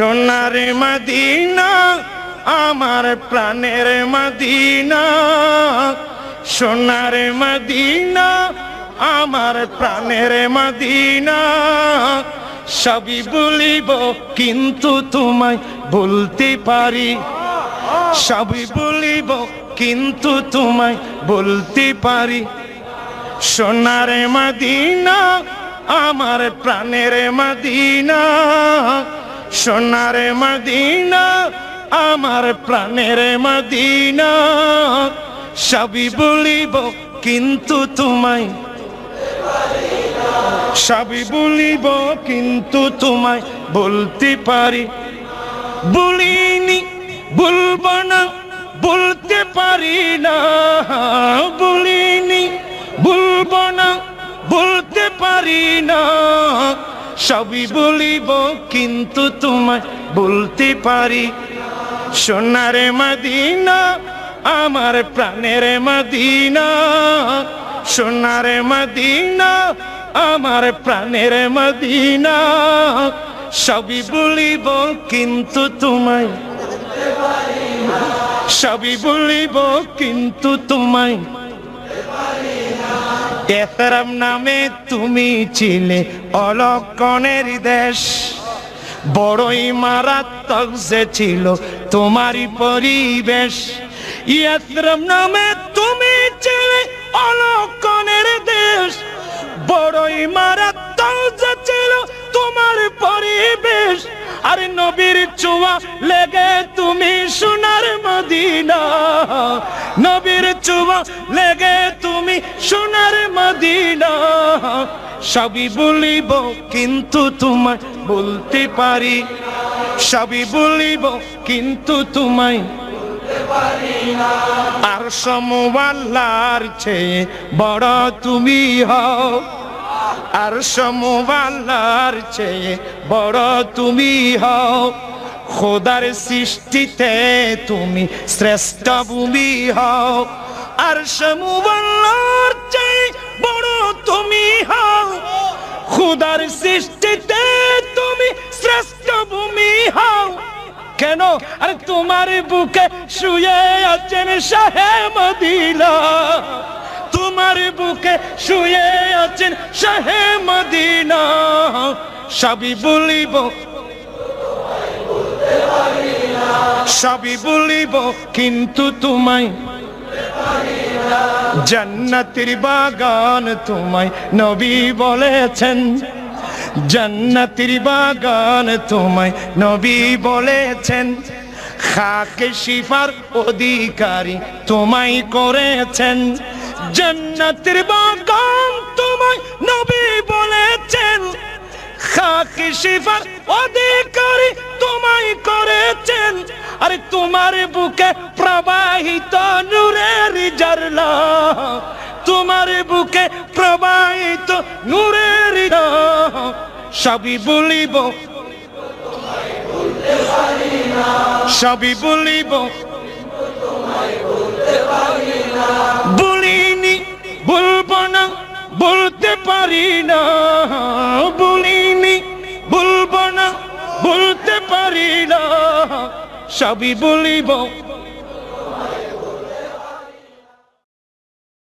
সোনার মদিনা, আমার প্রাণের মদিনা। সোনার মদিনা, আমার প্রাণের মদিনা। সবই বলিব, কিন্তু তোমায় বলতে পারি। সবই বলিব, কিন্তু তোমায় বলতে পারি। সোনার মদিনা, আমার প্রাণের মদিনা। সোনার মদিনা, আমার প্রাণের মদিনা। সবই বলিব, কিন্তু তোমায়। সবই বলিব, কিন্তু তোমায় বলতে পারি। বলিনি, বলব না, বলতে পারি না। সবই বলিব, কিন্তু তোমায় বলতে পারি। সোনারে মাদিনা, আমার প্রাণের মদিনা। সোনারে মদিনা, আমার প্রাণের মদিনা। সবই বলিব, কিন্তু তোমায় সবই বলিব, কিন্তু তোমায় এতরম নামে তুমি ছিলে অলক্ষণের দেশ। বড়ই মারাত্মক যে ছিল তোমারই পরিবেশ। ইয়াত্রম নামে তুমি ছিলে অলক্ষণের দেশ। বড়ই মারাত্মক যে ছিল তোমার পরিবেশ। আরে নবীর চুয়া লেগে তুমি সোনার মদিনা। নবীর চুয়া লেগে তুমি সোনার মদিনা। সবই বলিব, কিন্তু তোমায় বলতে পারি। সবই বলিব, কিন্তু তোমায় আর সমওয়াল্লার চেয়ে বড় তুমি হও। আর সমওয়াল্লার চেয়ে বড় তুমি হও। খোদার সৃষ্টিতে তুমি শ্রেষ্ঠ ভূমি হও। আর বড় তুমি হও। খুদার সৃষ্টিতে তুমি শ্রেষ্ঠ ভূমি হও। কেন? আরে তোমার বুকে শুয়ে আছেন শাহে মদিনা তোমার বুকে শুয়ে আছেন শাহে মদিনা সবই বলিব সবই বলিব, কিন্তু তোমায় জান্নাতের বাগান তোমায় নবী বলেছেন। জান্নাতের বাগান তোমায় নবী বলেছেন। খাকে শিফার অধিকারী তোমায় করেছেন। জান্নাতের বাগান তোমায় নবী বলেছেন। খাকে শিফার অধিকারী আরে তোমার বুকে প্রবাহিত নূরের ঝরনা তোমার বুকে প্রবাহিত নূরের। সবই বলিব সবই বলিব। বলিনি, বলব না, বলতে পারি না। বলিনি, বলব না, বলতে পারি না। সবই বলিব